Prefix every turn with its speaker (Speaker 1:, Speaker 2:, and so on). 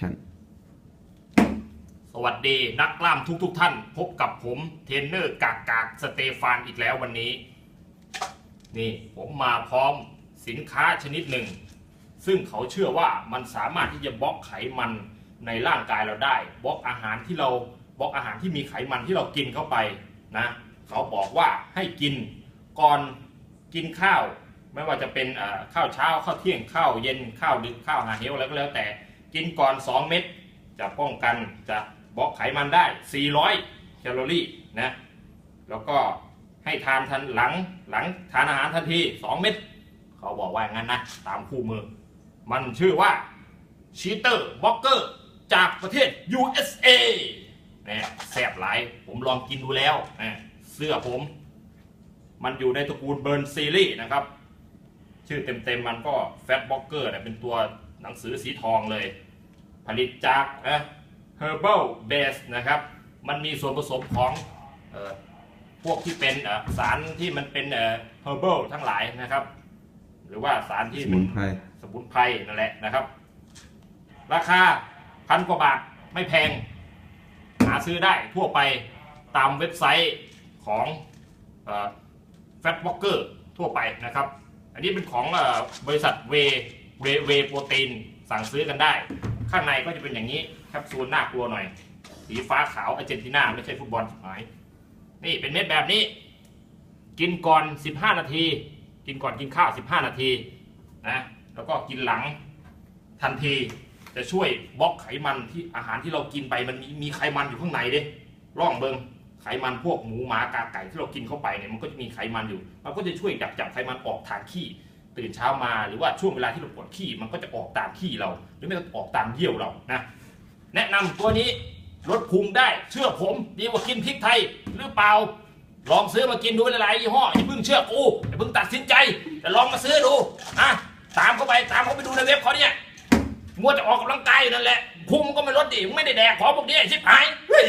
Speaker 1: ฉัน
Speaker 2: สวัสดีนักกล้ามทุกทุกท่าน พบกับผมเทรนเนอร์กากกากสเตฟานอีกแล้ววันนี้ นี่ผมมาพร้อมสินค้าชนิดหนึ่ง ซึ่งเขาเชื่อว่ามันสามารถที่จะบล็อกไขมันในร่างกายเราได้บล็อกอาหารที่เราบล็อกอาหารที่มีไขมันที่เรากินเข้าไปนะเขาบอกว่าให้กินก่อนกินข้าว ไม่ว่าจะเป็นข้าวเช้าข้าวเที่ยงข้าวเย็นข้าวดึกข้าวหาเหวอะไรก็แล้วแต่ กินก่อน 2 เม็ดจะป้องกันจะบล็อกไขมันได้ 400 แคลอรี่นะแล้วก็ให้ทานทันหลังหลังทานอาหารทันที 2 เม็ดเขาบอกว่างั้นนะตามคู่มือ มันชื่อว่าชีเตอร์บล็อกเกอร์จากประเทศ USA เนี่ยแสบหลายผมลองกินดูแล้วนะเสื้อผม มันอยู่ในตระกูลเบิร์นซีรีส์นะครับ ชื่อเต็มๆมันก็แฟตบล็อกเกอร์เป็นตัว หนังสือสีทองเลย ผลิตจากนะ herbal base นะครับ มันมีส่วนผสมของเออพวกที่เป็นเอ่อสารที่มันเป็นเอ่อ herbal ทั้งหลายนะครับ หรือว่าสารที่
Speaker 1: ส
Speaker 2: เป็
Speaker 1: มุ
Speaker 2: น
Speaker 1: นไพร
Speaker 2: สมุนไพรนั่นแหละนะครับ ราคาพันกว่าบาทไม่แพง หาซื้อได้ทั่วไปตามเว็บไซต์ของแฟตบ็อกเกอร์ทั่วไปนะครับ อันนี้เป็นของเออบริษัทเว เวเวโปรตีนสั่งซื้อกันได้ ข้างในก็จะเป็นอย่างนี้แคปซูลน่ากลัวหน่อย สีฟ้าขาวอาร์เจนตินาไม่ใช่ฟุตบอลหายนี่เป็นเม็ดแบบนี้ กินก่อน 15 นาที กินก่อนกินข้าว 15 นาทีนะแล้วก็กินหลังทันทีจะช่วยบล็อกไขมันที่อาหารที่เรากินไปมันมีมีไขมันอยู่ข้างในเด้ร่องเบิงไขมันพวกหมูหมากาไก่ที่เรากินเข้าไปเนี่ยมันก็จะมีไขมันอยู่ มันก็จะช่วยดักจับไขมันออกทางขี้ ตื่นเช้ามาหรือว่าช่วงเวลาที่เราปวดขี้มันก็จะออกตามขี้เรา หรือไม่ก็ออกตามเยี่ยวเรานะแนะนำตัวนี้ลดพุงได้เชื่อผมดีกว่ากินพริกไทยหรือเปล่าลองซื้อมากินดูหลายๆยี่ห้ออย่าเพิ่งเชื่อกูอย่าเพิ่งตัดสินใจแต่ลองมาซื้อดูนะตามเข้าไปตามเขาไปดูในเว็บเขาเนี่ยมัวจะออกกำลังกายอยู่นั่นแหละพุงก็ไม่ลดดิมึงไม่ได้แดกของพวกนี้ไอ้ชิบหายเฮ้ย